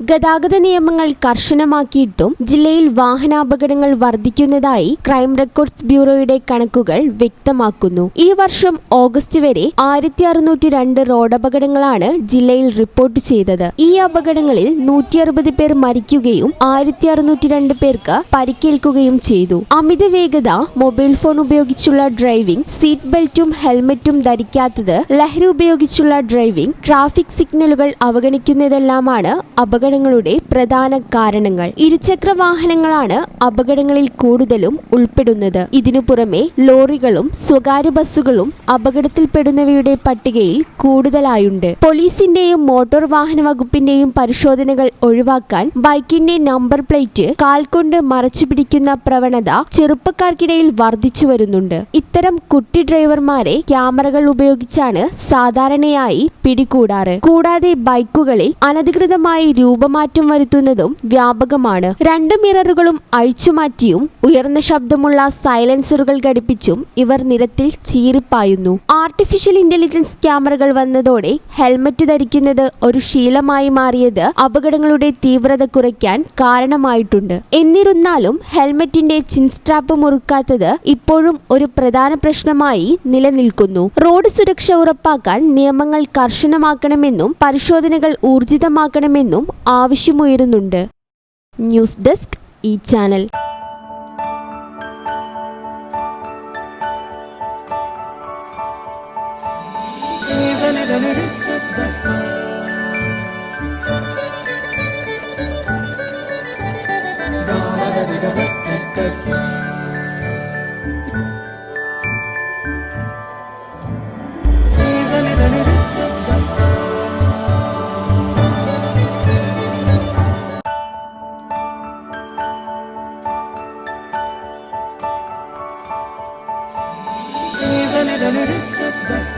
ഗതാഗത നിയമങ്ങൾ കർശനമാക്കിയിട്ടും ജില്ലയിൽ വാഹനാപകടങ്ങൾ വർദ്ധിക്കുന്നതായി ക്രൈം റെക്കോർഡ്സ് ബ്യൂറോയുടെ കണക്കുകൾ വ്യക്തമാക്കുന്നു. ഈ വർഷം ഓഗസ്റ്റ് വരെ ആയിരത്തി അറുന്നൂറ്റി രണ്ട് റോഡപകടങ്ങളാണ് ജില്ലയിൽ റിപ്പോർട്ട് ചെയ്തത്. ഈ അപകടങ്ങളിൽ നൂറ്റി അറുപത് പേർ മരിക്കുകയും ആയിരത്തി അറുന്നൂറ്റി രണ്ട് പേർക്ക് പരിക്കേൽക്കുകയും ചെയ്തു. അമിത വേഗത മൊബൈൽ ഫോൺ ഉപയോഗിച്ചുള്ള ഡ്രൈവിംഗ് സീറ്റ് ബെൽറ്റും ഹെൽമറ്റും ധരിക്കാത്തത് ലഹരി ഉപയോഗിച്ചുള്ള ഡ്രൈവിംഗ് ട്രാഫിക് സിഗ്നലുകൾ അവഗണിക്കുന്നതെല്ലാമാണ് അപകടങ്ങളുടെ പ്രധാന കാരണങ്ങൾ. ഇരുചക്ര വാഹനങ്ങളാണ് അപകടങ്ങളിൽ കൂടുതലും ഉൾപ്പെടുന്നത്. ഇതിനു പുറമെ ലോറികളും സ്വകാര്യ ബസ്സുകളും അപകടത്തിൽപ്പെടുന്നവയുടെ പട്ടികയിൽ കൂടുതലായുണ്ട്. പോലീസിന്റെയും മോട്ടോർ വാഹന വകുപ്പിന്റെയും പരിശോധനകൾ ഒഴിവാക്കാൻ ബൈക്കിന്റെ നമ്പർ പ്ലേറ്റ് കാൽ കൊണ്ട് മറച്ചു പിടിക്കുന്ന പ്രവണത ചെറുപ്പക്കാർക്കിടയിൽ വർദ്ധിച്ചു വരുന്നുണ്ട്. ഇത്തരം കുട്ടി ഡ്രൈവർമാരെ ക്യാമറകൾ ഉപയോഗിച്ചാണ് സാധാരണയായി പിടികൂടാറ്. കൂടാതെ ബൈക്കുകളിൽ അനധികൃതമായി രൂപമാറ്റം വരുത്തുന്നതും വ്യാപകമാണ്. രണ്ട് മിററുകളും അഴിച്ചുമാറ്റിയും ഉയർന്ന ശബ്ദമുള്ള സൈലൻസറുകൾ ഘടിപ്പിച്ചും ഇവർ നിരത്തിൽ ചീറിപ്പായുന്നു. ആർട്ടിഫിഷ്യൽ ഇന്റലിജൻസ് ക്യാമറകൾ വന്നതോടെ ഹെൽമറ്റ് ധരിക്കുന്നത് ഒരു ശീലമായി മാറിയത് അപകടങ്ങളുടെ തീവ്രത കുറയ്ക്കാൻ കാരണമായിട്ടുണ്ട്. എന്നിരുന്നാലും ഹെൽമറ്റിന്റെ ചിൻസ്ട്രാപ്പ് മുറുക്കാത്തത് ഇപ്പോഴും ഒരു പ്രധാന പ്രശ്നമായി നിലനിൽക്കുന്നു. റോഡ് സുരക്ഷ ഉറപ്പാക്കാൻ നിയമങ്ങൾ കർശനമാക്കണമെന്നും പരിശോധനകൾ ഊർജിതമാക്കണമെന്നും ആവശ്യമുയരുന്നുണ്ട്. ന്യൂസ് ഡെസ്ക് ഈ channel. قدر تصدق Let it sit back.